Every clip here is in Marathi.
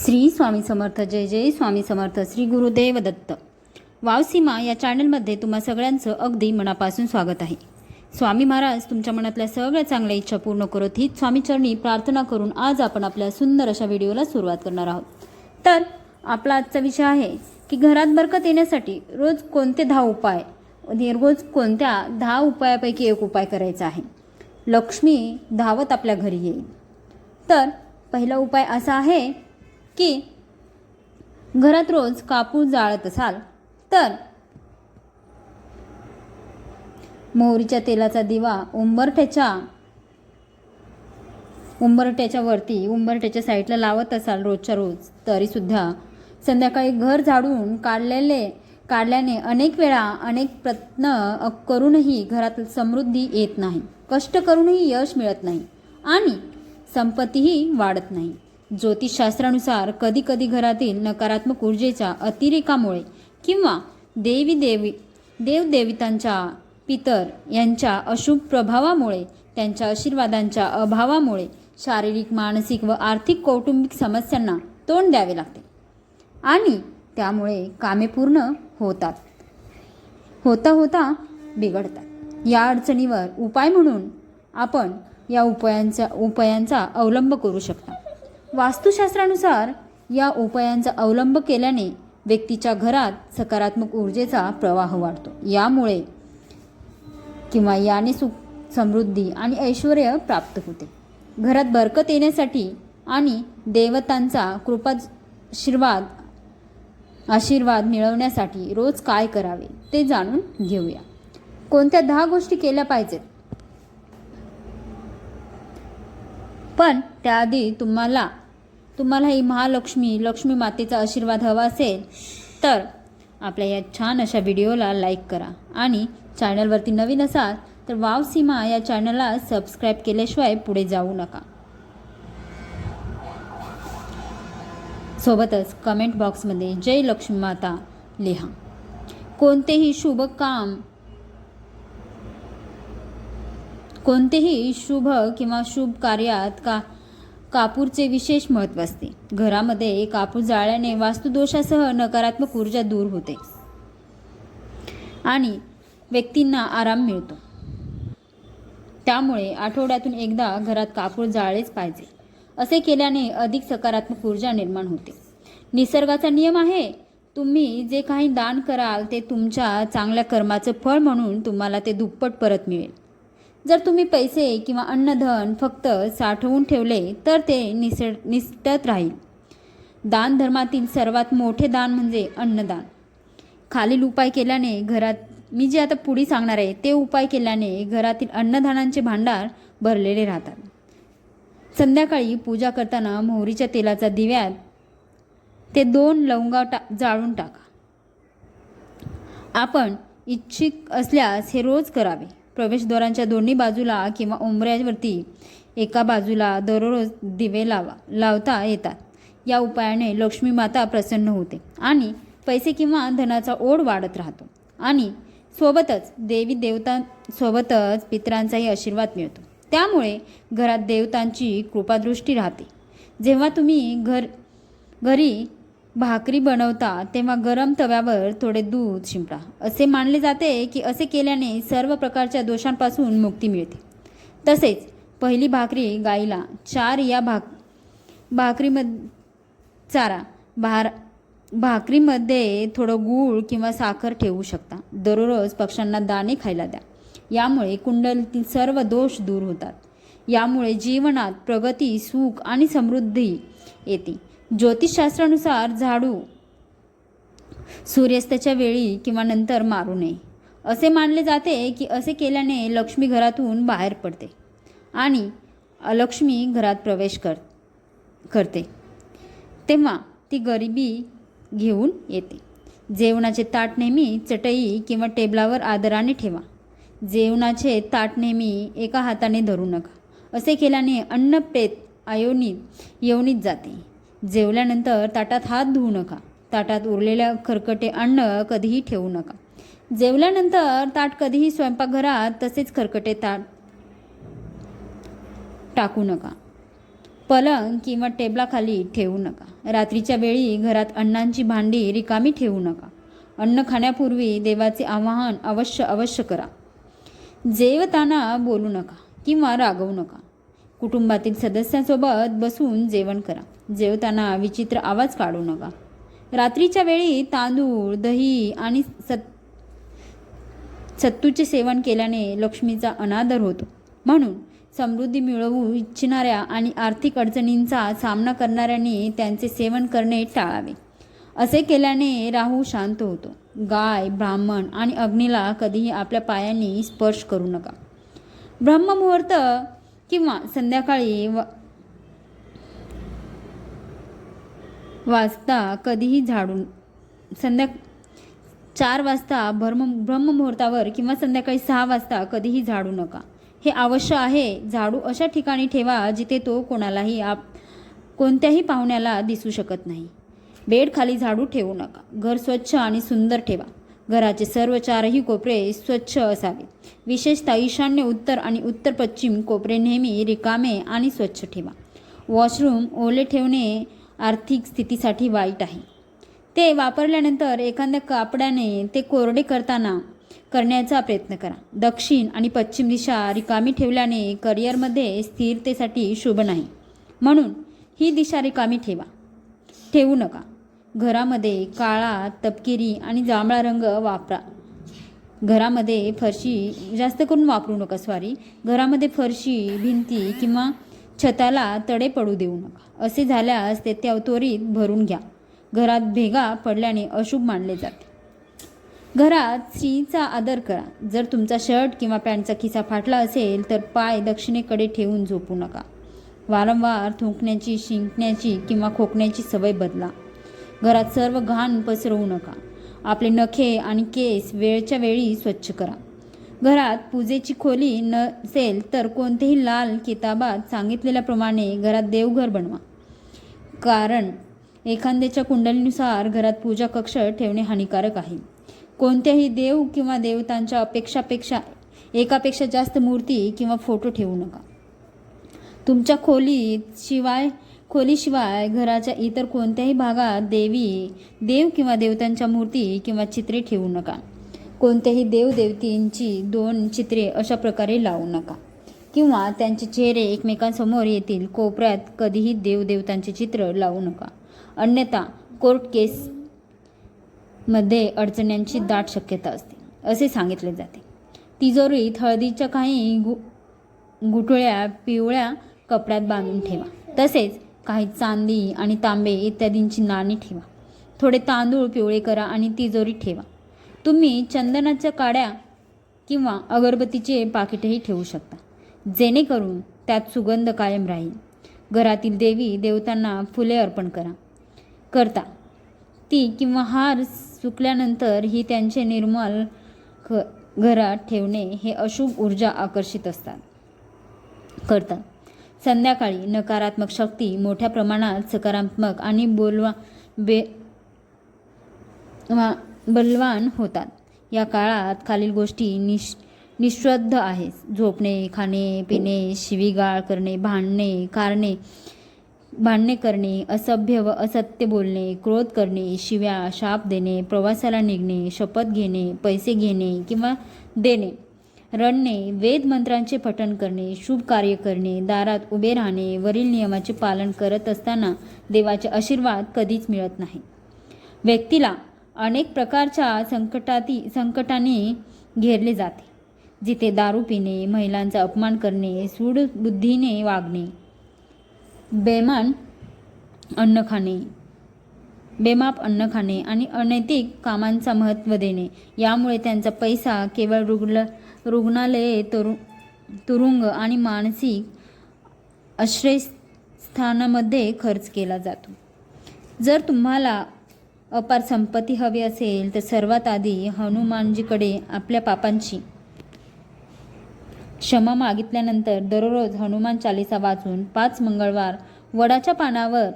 श्री स्वामी समर्थ जय जय स्वामी समर्थ श्री गुरुदेव दत्त. वावसीमा या चॅनलमध्ये तुम्हा सगळ्यांचं अगदी मनापासून स्वागत आहे. स्वामी महाराज तुमच्या मनातल्या सगळ्या चांगल्या इच्छा पूर्ण करत ही स्वामीचरणी प्रार्थना करून आज आपण आपल्या सुंदर अशा व्हिडिओला सुरुवात करणार आहोत. तर आपला आजचा विषय आहे की घरात बरकत येण्यासाठी रोज कोणते दहा उपाय रोज कोणत्या दहा उपायापैकी एक उपाय करायचा आहे. लक्ष्मी धावत आपल्या घरी येईल. तर पहिला उपाय असा आहे की घरात रोज कापूस जाळत असाल तर मोहरीच्या तेलाचा दिवा उंबरठ्याच्या उंबरठ्याच्या वरती उंबरठ्याच्या साईडला लावत असाल रोजच्या रोज. तरीसुद्धा संध्याकाळी घर झाडून काढलेले काढल्याने अनेक वेळा अनेक प्रयत्न करूनही घरात समृद्धी येत नाही. कष्ट करूनही यश मिळत नाही आणि संपत्तीही वाढत नाही. ज्योतिषशास्त्रानुसार कधीकधी घरातील नकारात्मक ऊर्जेच्या अतिरेकामुळे किंवा देवी देवी देवदेवितांच्या पितर यांच्या अशुभ प्रभावामुळे त्यांच्या आशीर्वादांच्या अभावामुळे शारीरिक मानसिक व आर्थिक कौटुंबिक समस्यांना तोंड द्यावे लागते. आणि त्यामुळे कामे पूर्ण होतात. होता होता बिघडतात. या अडचणीवर उपाय म्हणून आपण या उपायांचा उपायांचा अवलंब करू शकता. वास्तुशास्त्रानुसार या उपायांचा अवलंब केल्याने व्यक्तीच्या घरात सकारात्मक ऊर्जेचा प्रवाह वाढतो. यामुळे किंवा याने सुख समृद्धी आणि ऐश्वर प्राप्त होते. घरात बरकत येण्यासाठी आणि देवतांचा कृपाशीर्वाद आशीर्वाद मिळवण्यासाठी रोज काय करावे ते जाणून घेऊया. कोणत्या दहा गोष्टी केल्या पाहिजेत? पण त्याआधी तुम्हाला तुम्हाला ही महालक्ष्मी लक्ष्मी मातेचा आशीर्वाद हवा असेल तर आपल्या या छान अशा व्हिडिओला लाईक करा. आणि चॅनलवरती नवीन असाल तर वाव सीमा या चॅनलला सबस्क्राईब केल्याशिवाय पुढे जाऊ नका. सोबतच कमेंट बॉक्समध्ये जय लक्ष्मी माता लिहा. कोणतेही शुभ काम कोणतेही शुभ किंवा शुभ कार्यात का कापूरचे विशेष महत्त्व असते. घरामध्ये कापूर जाळल्याने वास्तुदोषासह नकारात्मक ऊर्जा दूर होते. आणि व्यक्तींना आराम मिळतो. त्यामुळे आठवड्यातून एकदा घरात कापूर जाळलेच पाहिजे. असे केल्याने अधिक सकारात्मक ऊर्जा निर्माण होते. निसर्गाचा नियम आहे तुम्ही जे काही दान कराल ते तुमच्या चांगल्या कर्माचं फळ म्हणून तुम्हाला ते दुप्पट परत मिळेल. जर तुम्ही पैसे किंवा अन्नधन फक्त साठवून ठेवले तर ते निस निसटत राहील. दान धर्मातील सर्वात मोठे दान म्हणजे अन्नदान. खालील उपाय केल्याने घरात मी जे आता पुढे सांगणार आहे ते उपाय केल्याने घरातील अन्नधानांचे भांडार भरलेले राहतात. संध्याकाळी पूजा करताना मोहरीच्या तेलाचा दिव्यात ते दोन लवंगा टा जाळून टाका. आपण इच्छिक असल्यास हे रोज करावे. प्रवेशद्वारांच्या दोन्ही बाजूला किंवा उंबऱ्यावरती एका बाजूला दररोज दिवे लावा लावता येतात. या उपायाने लक्ष्मी माता प्रसन्न होते आणि पैसे किंवा धनाचा ओढ वाढत राहतो आणि सोबतच देवी देवतांसोबतच पितरांचाही आशीर्वाद मिळतो. त्यामुळे घरात देवतांची कृपादृष्टी राहते. जेव्हा तुम्ही घर घरी भाकरी बनवता तेव्हा गरम तव्यावर थोडे दूध शिंपडा. असे मानले जाते की असे केल्याने सर्व प्रकारच्या दोषांपासून मुक्ती मिळते. तसेच पहिली भाकरी गाईला चार या भाक भाकरीमध्ये चारा. भार भाकरीमध्ये थोडं गूळ किंवा साखर ठेवू शकता. दररोज पक्ष्यांना दाणे खायला द्या. यामुळे कुंडलीतील सर्व दोष दूर होतात. यामुळे जीवनात प्रगती सुख आणि समृद्धी येते. ज्योतिषशास्त्रानुसार झाडू सूर्यास्ताच्या वेळी किंवा नंतर मारू नये. असे मानले जाते की असे केल्याने लक्ष्मी घरातून बाहेर पडते आणि अलक्ष्मी घरात प्रवेश कर करते. तेव्हा ती गरिबी घेऊन येते. जेवणाचे ताट नेहमी चटई किंवा टेबलावर आदराने ठेवा. जेवणाचे ताट नेहमी एका हाताने धरू नका. असे केल्याने अन्न प्रेत आयोनीत येवणीत जाते. जेवल्यानंतर ताटात हात धुवू नका. ताटात उरलेल्या खरकटे अन्न कधीही ठेवू नका. जेवल्यानंतर ताट कधीही स्वयंपाकघरात तसेच खरकटे ताट टाकू नका. पलंग किंवा टेबलाखाली ठेवू नका. रात्रीच्या वेळी घरात अन्नांची भांडी रिकामी ठेवू नका. अन्न खाण्यापूर्वी देवाचे आवाहन अवश्य अवश्य करा. जेवताना बोलू नका किंवा रागवू नका. कुटुंबातील सदस्यांसोबत बसून जेवण करा. जेवताना विचित्र आवाज काढू नका. रात्रीच्या वेळी तांदूळ दही आणि सत सत्तूचे सेवन केल्याने लक्ष्मीचा अनादर होतो. म्हणून समृद्धी मिळवू इच्छिणाऱ्या आणि आर्थिक अडचणींचा सामना करणाऱ्यांनी त्यांचे सेवन करणे टाळावे. असे केल्याने राहू शांत होतो. गाय ब्राह्मण आणि अग्नीला कधीही आपल्या पायांनी स्पर्श करू नका. ब्रह्ममुहूर्त किंवा संध्याकाळी व वाजता कधीही झाडून संध्या चार वाजता भ्रम ब्रह्ममुहूर्तावर किंवा संध्याकाळी सहा वाजता कधीही झाडू नका. हे आवश्यक आहे. झाडू अशा ठिकाणी ठेवा जिथे तो कोणालाही आप कोणत्याही पाहुण्याला दिसू शकत नाही. बेड खाली झाडू ठेवू नका. घर स्वच्छ आणि सुंदर ठेवा. घराचे सर्व चारही कोपरे स्वच्छ असावे. विशेषतः ईशान्य उत्तर आणि उत्तर पश्चिम कोपरे नेहमी रिकामे आणि स्वच्छ ठेवा. वॉशरूम ओले ठेवणे आर्थिक स्थितीसाठी वाईट आहे. ते वापरल्यानंतर एखाद्या कापडाने ते कोरडे करताना करण्याचा प्रयत्न करा. दक्षिण आणि पश्चिम दिशा रिकामी ठेवल्याने करिअरमध्ये स्थिरतेसाठी शुभ नाही. म्हणून ही दिशा रिकामी ठेवा. ठेवू नका. घरामध्ये काळा तपकिरी आणि जांभळा रंग वापरा. घरामध्ये फरशी जास्त करून वापरू नका सॉरी घरामध्ये फरशी भिंती किंवा छताला तडे पडू देऊ नका. असे झाल्यास ते त्या त्वरित भरून घ्या. घरात भेगा पडल्याने अशुभ मानले जाते. घरात स्त्रीचा आदर करा. जर तुमचा शर्ट किंवा पॅन्टचा खिसा फाटला असेल तर पाय दक्षिणेकडे ठेवून झोपू नका. वारंवार थुंकण्याची शिंकण्याची किंवा खोकण्याची सवय बदला. घरात सर्व घाण पसरवू नका. आपले नखे आणि केस वेळच्या वेळी स्वच्छ करा. घरात पूजेची खोली नसेल तर कोणतेही लाल किताबात सांगितलेल्याप्रमाणे घरात देवघर बनवा. कारण एखाद्याच्या कुंडलीनुसार घरात पूजा कक्ष ठेवणे हानिकारक आहे. कोणत्याही देव किंवा देवतांच्या अपेक्षापेक्षा एकापेक्षा जास्त मूर्ती किंवा फोटो ठेवू नका. तुमच्या खोलीत शिवाय खोलीशिवाय घराच्या इतर कोणत्याही भागात देवी देव किंवा देवतांच्या मूर्ती किंवा चित्रे ठेवू नका. कोणत्याही देवदेवतींची दोन चित्रे अशा प्रकारे लावू नका. किंवा त्यांचे चेहरे एकमेकांसमोर येतील कोपऱ्यात कधीही देवदेवतांचे चित्र लावू नका. अन्यथा कोर्ट केस मध्ये अडचण्यांची दाट शक्यता असते असे सांगितले जाते. तिजोरीत हळदीच्या काही गु गुठळ्या पिवळ्या कपड्यात बांधून ठेवा. तसेच काही चांदी आणि तांबे इत्यादींची नाणी ठेवा. थोडे तांदूळ पिवळे करा आणि तिजोरी ठेवा. तुम्ही चंदनाच्या काड्या किंवा अगरबत्तीचे पाकिटही ठेवू शकता. जेणेकरून त्यात सुगंध कायम राहील. घरातील देवी देवतांना फुले अर्पण करा. करता ती किंवा हार सुकल्यानंतर ही त्यांचे निर्मल घरात ठेवणे हे अशुभ ऊर्जा आकर्षित असतात. करतात संध्याकाळी नकारात्मक शक्ती मोठ्या प्रमाणात सकारात्मक आणि बोलवा बे वा बलवान होतात. या काळात खालील गोष्टी निश निश्रद्ध आहेत. झोपणे खाणे पिणे शिवीगाळ करणे भांडणे कारणे भांडणे करणे असभ्य व असत्य बोलणे क्रोध करणे शिव्या शाप देणे प्रवासाला निघणे शपथ घेणे पैसे घेणे किंवा देणे. रडणे वेदमंत्रांचे पठण करणे शुभ कार्य करणे दारात उभे राहणे वरील नियमाचे पालन करत असताना देवाचे आशीर्वाद कधीच मिळत नाही. व्यक्तीला अनेक प्रकारच्या संकटाती संकटाने घेरले जाते जिथे दारू पिणे महिलांचा अपमान करणे सूडबुद्धीने वागणे बेमान अन्न खाणे बेमाप अन्न खाणे आणि अनैतिक कामांचा महत्त्व देणे यामुळे त्यांचा पैसा केवळ रुग्ण रुग्णालये तरु तुरुंग आणि मानसिक आश्रयस्थानामध्ये खर्च केला जातो. जर तुम्हाला अपार संपत्ती हवी असेल तर सर्वात आधी हनुमानजीकडे आपल्या पापांची क्षमा मागितल्यानंतर दररोज हनुमान चालिसा वाचून पाच मंगळवार वडाच्या पानावर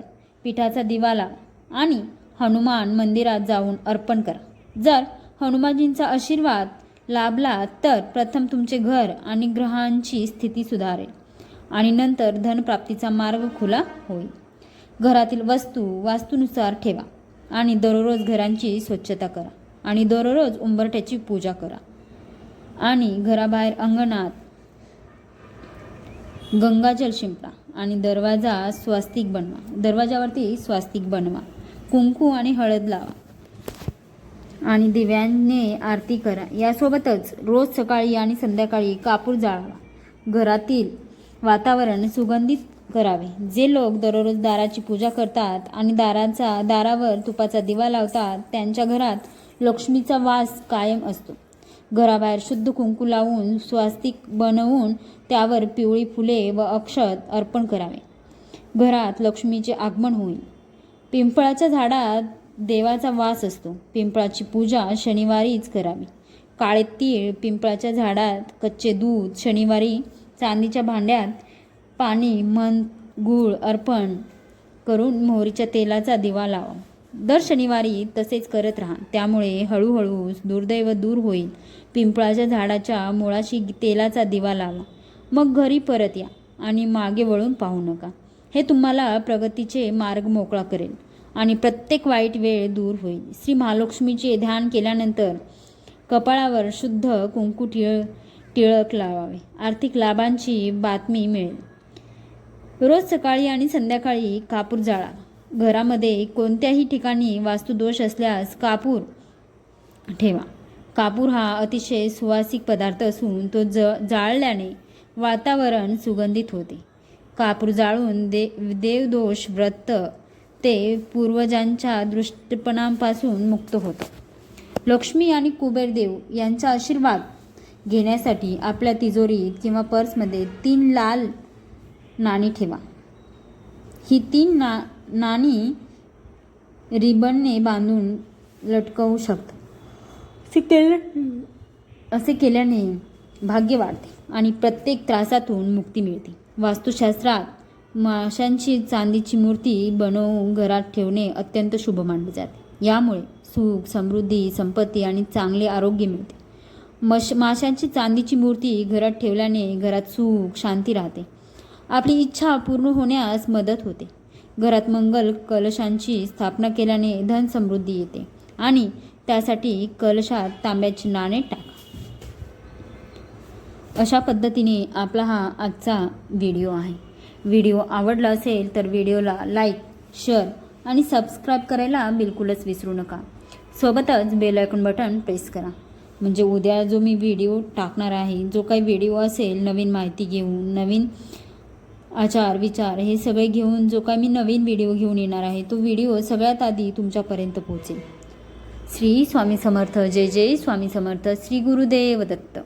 पिठाचा दिवाला आणि हनुमान मंदिरात जाऊन अर्पण करा. जर हनुमानजींचा आशीर्वाद लाभला तर प्रथम तुमचे घर आणि ग्रहांची स्थिती सुधारेल. आणि नंतर धनप्राप्तीचा मार्ग खुला होईल. घरातील वस्तू वास्तूनुसार ठेवा आणि दररोज घरांची स्वच्छता करा आणि दररोज उंबरठ्याची पूजा करा. आणि घराबाहेर अंगणात गंगाजल शिंपडा आणि दरवाजा स्वास्तिक बनवा. दरवाजावरती स्वास्तिक बनवा. कुंकू आणि हळद लावा. आणि दिव्यांनी आरती करा. यासोबतच रोज सकाळी आणि संध्याकाळी कापूर जाळावा. घरातील वातावरण सुगंधित करावे. जे लोक दररोज दाराची पूजा करतात आणि दाराचा दारावर तुपाचा दिवा लावतात त्यांच्या घरात लक्ष्मीचा वास कायम असतो. घराबाहेर शुद्ध कुंकू लावून स्वास्तिक बनवून त्यावर पिवळी फुले व अक्षत अर्पण करावे. घरात लक्ष्मीचे आगमन होईल. पिंपळाच्या झाडात देवाचा वास असतो. पिंपळाची पूजा शनिवारीच करावी. काळे तीळ पिंपळाच्या झाडात कच्चे दूध शनिवारी चांदीच्या भांड्यात पाणी मन गूळ अर्पण करून मोहरीच्या तेलाचा दिवा लावा. दर शनिवारी तसेच करत राहा. त्यामुळे हळूहळू दुर्दैव दूर होईल. पिंपळाच्या झाडाच्या मुळाशी तेलाचा दिवा लावा. मग घरी परत या आणि मागे वळून पाहू नका. हे तुम्हाला प्रगतीचे मार्ग मोकळा करेल. आणि प्रत्येक वाईट वेळ दूर होईल. श्री महालक्ष्मीचे ध्यान केल्यानंतर कपाळावर शुद्ध कुंकू टिळ टिळक लावावे. आर्थिक लाभांची बातमी मिळेल. रोज सकाळी आणि संध्याकाळी कापूर जाळा. घरामध्ये कोणत्याही ठिकाणी वास्तुदोष असल्यास कापूर ठेवा. कापूर हा अतिशय सुवासिक पदार्थ असून तो ज जाळल्याने वातावरण सुगंधित होते. कापूर जाळून दे देवदोष व्रत ते पूर्वजांच्या दृष्टपणापासून मुक्त होतं लक्ष्मी आणि कुबेरदेव यांचा आशीर्वाद घेण्यासाठी आपल्या तिजोरीत किंवा पर्समध्ये तीन लाल नाणी ठेवा. ही तीन ना नाणी रिबनने बांधून लटकवू शकता असे केले असे केल्याने भाग्य वाढते आणि प्रत्येक त्रासातून मुक्ती मिळते. वास्तुशास्त्रात माशांची चांदीची मूर्ती बनवून घरात ठेवणे अत्यंत शुभ मानले जाते. यामुळे सुख समृद्धी संपत्ती आणि चांगले आरोग्य मिळते. मश माशांची चांदीची मूर्ती घरात ठेवल्याने घरात सुख शांती राहते. आपली इच्छा पूर्ण होण्यास मदत होते. घरात मंगल कलशांची स्थापना केल्याने धन समृद्धी येते आणि त्यासाठी कलशात तांब्याची नाणे टाका. अशा पद्धतीने आपला हा आजचा व्हिडिओ आहे. व्हिडिओ आवडला असेल तर व्हिडिओला लाईक शेअर आणि सबस्क्राईब करायला बिलकुलच विसरू नका. सोबतच बेल आयकॉन बटन प्रेस करा. म्हणजे उद्या जो मी व्हिडिओ टाकणार आहे जो काही व्हिडिओ असेल नवीन माहिती घेऊन नवीन आचार विचार हे सगळे घेऊन जो काही मी नवीन व्हिडिओ घेऊन येणार आहे तो व्हिडिओ सगळ्यात आधी तुमच्यापर्यंत पोहोचेल. श्री स्वामी समर्थ जय जय स्वामी समर्थ श्री गुरुदेव दत्त.